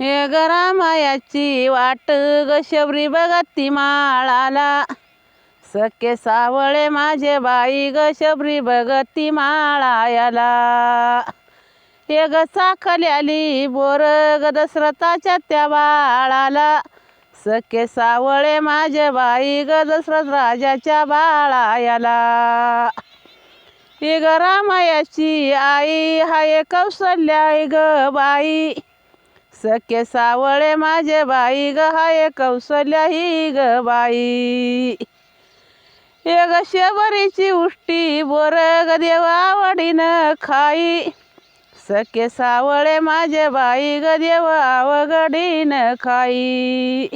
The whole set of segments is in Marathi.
हे गरामायाची वाट ग शबरी बघती माळाला. सखे सावळे माझे बाई ग शबरी बघती माळायाला. हे ग साखल्याली बोर ग दशरथाच्या त्या बाळाला. सखे सावळे माझे बाई ग दशरथ राजाच्या बाळायाला. हे ग रामायाची आई हाय कौशल्या ग बाई. सखे सावळे माझे बाई ग हाय कौशल्या ही ग बाई. हे ग शेवरीची उष्टी बोर ग देवा आवडीनं खाई. सखे सावळे माझे बाई ग देव आवगडीन खाई.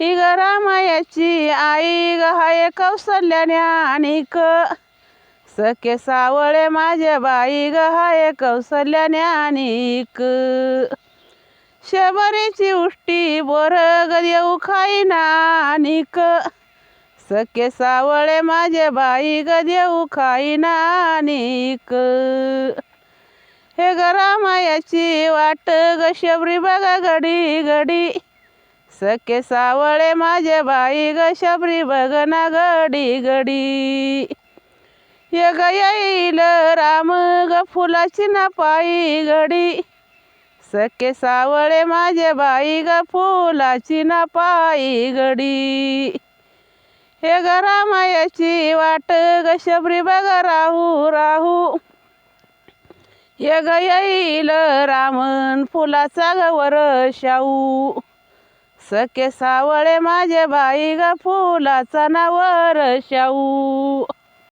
ही ग रामायाची आई ग हाय कौशल्याने आणिक सखे सावळे माझे बाई ग हाय कौशल्याने आणिक शबरीची उष्टी बोर देऊ खाईना सके सखे सावळे माझे बाई ग देऊ खाईना आणिक हे ग रामायाची वाट ग शबरी बघा घडी घडी. सखे सावळे माझे बाई ग शबरी बघना घडी घडी. हे ग येईल राम ग फुलाची ना पायी घडी. सखे सावळे माझे बाई ग फुलाची ना पायी गडी. हे ग रामायाची वाट ग शबरी बघ राहू राहू. हे ग येईल रामन फुलाचा ग वर शाहू. सखे सावळे माझे बाई ग फुलाचा ना वर शाहू.